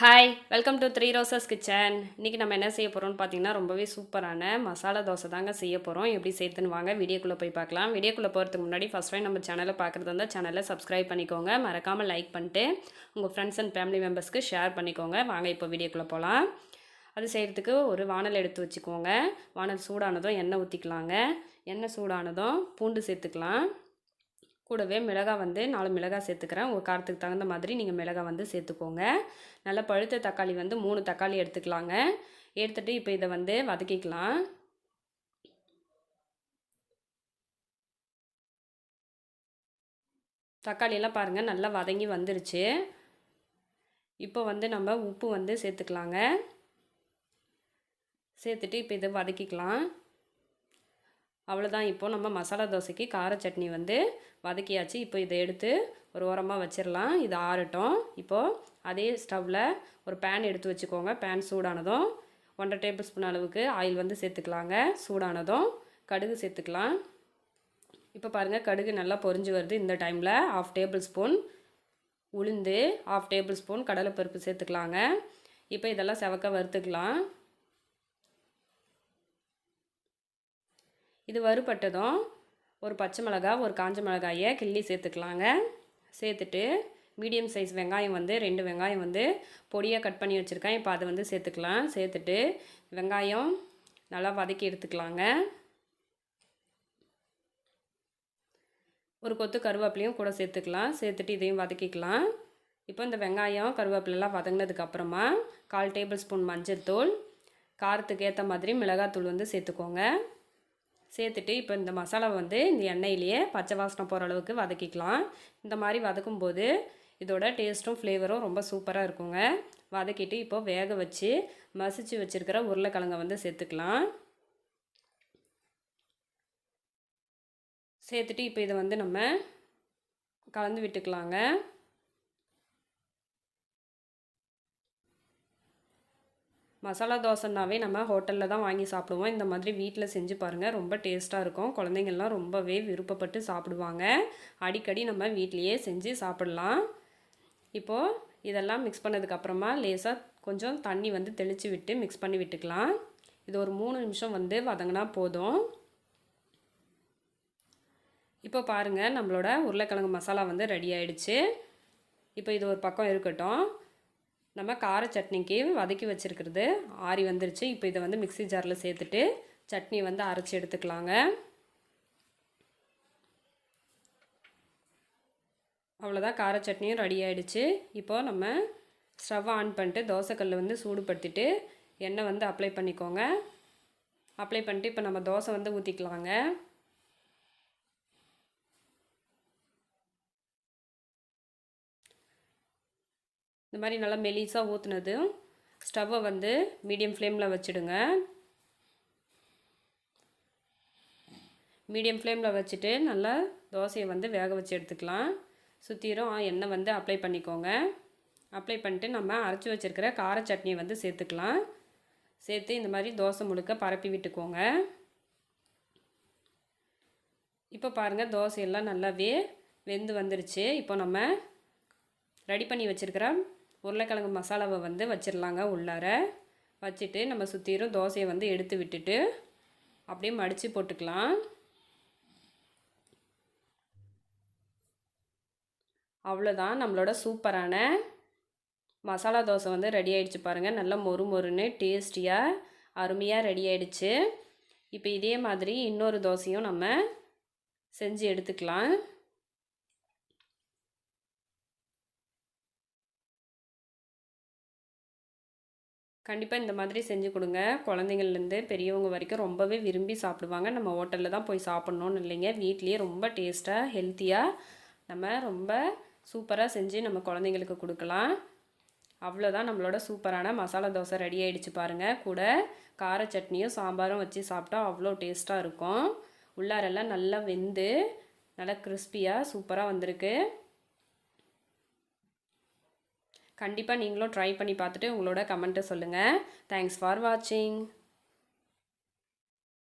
Hi welcome to Three Roses kitchen இன்றைக்கி நம்ம என்ன செய்ய போகிறோம்னு பார்த்தீங்கன்னா ரொம்பவே சூப்பரான மசாலா தோசை தாங்க செய்ய போகிறோம் எப்படி சேர்த்துன்னு வாங்க வீடியோக்குள்ளே போய் பார்க்கலாம் வீடியோக்குள்ளே போகிறதுக்கு முன்னாடி ஃபஸ்ட் டைம் நம்ம சேனலை பார்க்குறது இருந்தால் சேனலை சப்ஸ்கிரைப் பண்ணிக்கோங்க. மறக்காமல் லைக் பண்ணிட்டு உங்கள் ஃப்ரெண்ட்ஸ் அண்ட் ஃபேமிலி மெம்பர்ஸ்க்கு ஷேர் பண்ணிக்கோங்க. வாங்க இப்போ வீடியோக்குள்ளே போகலாம் அது செய்கிறதுக்கு ஒரு வானல் எடுத்து வச்சுக்கோங்க. வானல் சூடானதும் எண்ணெய் ஊற்றிக்கலாங்க எண்ணெய் சூடானதும் பூண்டு சேர்த்துக்கலாம். கூடவே மிளகாய் வந்து நாலு மிளகாய் சேர்த்துக்கிறேன். உங்கள் காரத்துக்கு தகுந்த மாதிரி நீங்கள் மிளகாய் வந்து சேர்த்துக்கோங்க. நல்லா பழுத்த தக்காளி வந்து மூணு தக்காளி எடுத்துக்கலாங்க. எடுத்துகிட்டு இப்போ இதை வந்து வதக்கிக்கலாம். தக்காளியெல்லாம் பாருங்கள் நல்லா வதங்கி வந்துருச்சு. இப்போ வந்து நம்ம உப்பு வந்து சேர்த்துக்கலாங்க. சேர்த்துட்டு இப்போ இதை வதக்கிக்கலாம். அவ்வளோதான் இப்போது நம்ம மசாலா தோசைக்கு கார சட்னி வந்து வதக்கியாச்சு. இப்போ இதை எடுத்து ஒரு ஓரமாக வச்சிடலாம் இது ஆறட்டும். இப்போது அதே ஸ்டவ்வில் ஒரு பேன் எடுத்து வச்சுக்கோங்க. பேன் சூடானதும் ஒன்றரை டேபிள் ஸ்பூன் அளவுக்கு ஆயில் வந்து சேர்த்துக்கலாங்க. சூடானதும் கடுகு சேர்த்துக்கலாம். இப்போ பாருங்கள் கடுகு நல்லா பொரிஞ்சு வருது. இந்த டைமில் ஆஃப் டேபிள் ஸ்பூன் உளுந்து ஆஃப் டேபிள் ஸ்பூன் கடலைப்பருப்பு சேர்த்துக்கலாங்க. இப்போ இதெல்லாம் செவக்க வறுத்துக்கலாம். இது வறுபட்டதும் ஒரு பச்சை மிளகா ஒரு காஞ்ச மிளகாயை கிள்ளி சேர்த்துக்கலாங்க. சேர்த்துட்டு மீடியம் சைஸ் வெங்காயம் வந்து ரெண்டு வெங்காயம் வந்து பொடியாக கட் பண்ணி வச்சுருக்கேன். இப்போ அதை வந்து சேர்த்துக்கலாம். சேர்த்துட்டு வெங்காயம் நல்லா வதக்கி எடுத்துக்கலாங்க. ஒரு கொத்து கருவேப்பிலையும் கூட சேர்த்துக்கலாம். சேர்த்துட்டு இதையும் வதக்கிக்கலாம். இப்போ இந்த வெங்காயம் கருவேப்பிலெலாம் வதங்கினதுக்கப்புறமா கால் டேபிள் ஸ்பூன் மஞ்சள் தூள் காரத்துக்கு ஏற்ற மாதிரி மிளகாத்தூள் வந்து சேர்த்துக்கோங்க. சேர்த்துட்டு இப்போ இந்த மசாலா வந்து இந்த எண்ணெயிலேயே பச்சை வாசனை போகிற அளவுக்கு வதக்கிக்கலாம். இந்த மாதிரி வதக்கும் போது இதோட டேஸ்ட்டும் ஃப்ளேவரும் ரொம்ப சூப்பராக இருக்குங்க. வதக்கிட்டு இப்போ வேக வச்சு மசிச்சு வச்சுருக்கிற உருளைக்கிழங்கை வந்து சேர்த்துக்கலாம். சேர்த்துட்டு இப்போ இதை வந்து நம்ம கலந்து விட்டுக்கலாங்க. மசாலா தோசைனாவே நம்ம ஹோட்டலில் தான் வாங்கி சாப்பிடுவோம். இந்த மாதிரி வீட்டில் செஞ்சு பாருங்கள் ரொம்ப டேஸ்ட்டாக இருக்கும். குழந்தைங்கள்லாம் ரொம்பவே விருப்பப்பட்டு சாப்பிடுவாங்க. அடிக்கடி நம்ம வீட்லேயே செஞ்சு சாப்பிடலாம். இப்போது இதெல்லாம் மிக்ஸ் பண்ணதுக்கப்புறமா லேசாக கொஞ்சம் தண்ணி வந்து தெளித்து விட்டு மிக்ஸ் பண்ணி விட்டுக்கலாம். இது ஒரு மூணு நிமிஷம் வந்து வதங்கினா போதும். இப்போ பாருங்கள் நம்மளோட உருளைக்கிழங்கு மசாலா வந்து ரெடி ஆயிடுச்சு. இப்போ இது ஒரு பக்கம் இருக்கட்டும். நம்ம கார சட்னிக்கு வதக்கி வச்சுருக்கிறது. ஆறி வந்துருச்சு. இப்போ இதை வந்து மிக்சி ஜாரில் சேர்த்துட்டு சட்னி வந்து அரைச்சி எடுத்துக்கலாங்க. அவ்வளோதான் கார சட்னியும் ரெடி ஆகிடுச்சு இப்போது நம்ம ஸ்டவ் ஆன் பண்ணிட்டு தோசைக்கல் வந்து சூடுபடுத்திட்டு எண்ணெய் வந்து அப்ளை பண்ணிக்கோங்க. அப்ளை பண்ணிட்டு இப்போ நம்ம தோசை வந்து ஊற்றிக்கலாங்க இந்த மாதிரி நல்லா மெலிசாக ஊற்றுனது ஸ்டவ்வை வந்து மீடியம் ஃப்ளேமில் வச்சுடுங்க. மீடியம் ஃப்ளேமில் வச்சுட்டு நல்லா தோசையை வந்து வேக வச்சு எடுத்துக்கலாம். சுற்றிரும் எண்ணெய் வந்து அப்ளை பண்ணிக்கோங்க. அப்ளை பண்ணிட்டு நம்ம அரைச்சி வச்சுருக்கிற கார சட்னியை வந்து சேர்த்துக்கலாம். சேர்த்து இந்த மாதிரி தோசை முழுக்க பரப்பி விட்டுக்கோங்க. இப்போ பாருங்கள் தோசையெல்லாம் நல்லாவே வெந்து வந்துருச்சு. இப்போ நம்ம ரெடி பண்ணி வச்சுருக்கிற உருளைக்கிழங்கு மசாலாவை வந்து வச்சிடலாங்க உள்ளார. வச்சுட்டு நம்ம சுற்றிரும் தோசையை வந்து எடுத்து விட்டுட்டு அப்படியே மடித்து போட்டுக்கலாம். அவ்வளோதான் நம்மளோட சூப்பரான மசாலா தோசை வந்து ரெடி ஆகிடுச்சு பாருங்கள் நல்லா மொறு மொறுன்னு டேஸ்டியாக அருமையாக ரெடி ஆகிடுச்சு இப்போ இதே மாதிரி இன்னொரு தோசையும் நம்ம செஞ்சு எடுத்துக்கலாம். கண்டிப்பாக இந்த மாதிரி செஞ்சு கொடுங்க. குழந்தைங்கள்லேருந்து பெரியவங்க வரைக்கும் ரொம்பவே விரும்பி சாப்பிடுவாங்க. நம்ம ஹோட்டலில் தான் போய் சாப்பிட்ணுன்னு இல்லைங்க. வீட்லேயே ரொம்ப டேஸ்ட்டாக ஹெல்த்தியாக நம்ம ரொம்ப சூப்பராக செஞ்சு நம்ம குழந்தைங்களுக்கு கொடுக்கலாம். அவ்வளோதான் நம்மளோட சூப்பரான மசாலா தோசை ரெடி ஆகிடுச்சு பாருங்கள் கூட கார சட்னியும் சாம்பாரும் வச்சு சாப்பிட்டா அவ்வளோ டேஸ்ட்டாக இருக்கும். உள்ளாரெல்லாம் நல்லா வெந்து நல்லா கிறிஸ்பியாக சூப்பராக வந்திருக்கு. கண்டிப்பாக நீங்களும் ட்ரை பண்ணி பார்த்துட்டு உங்களோட கமெண்ட்டை சொல்லுங்கள் தேங்க்ஸ் ஃபார் வாட்சிங்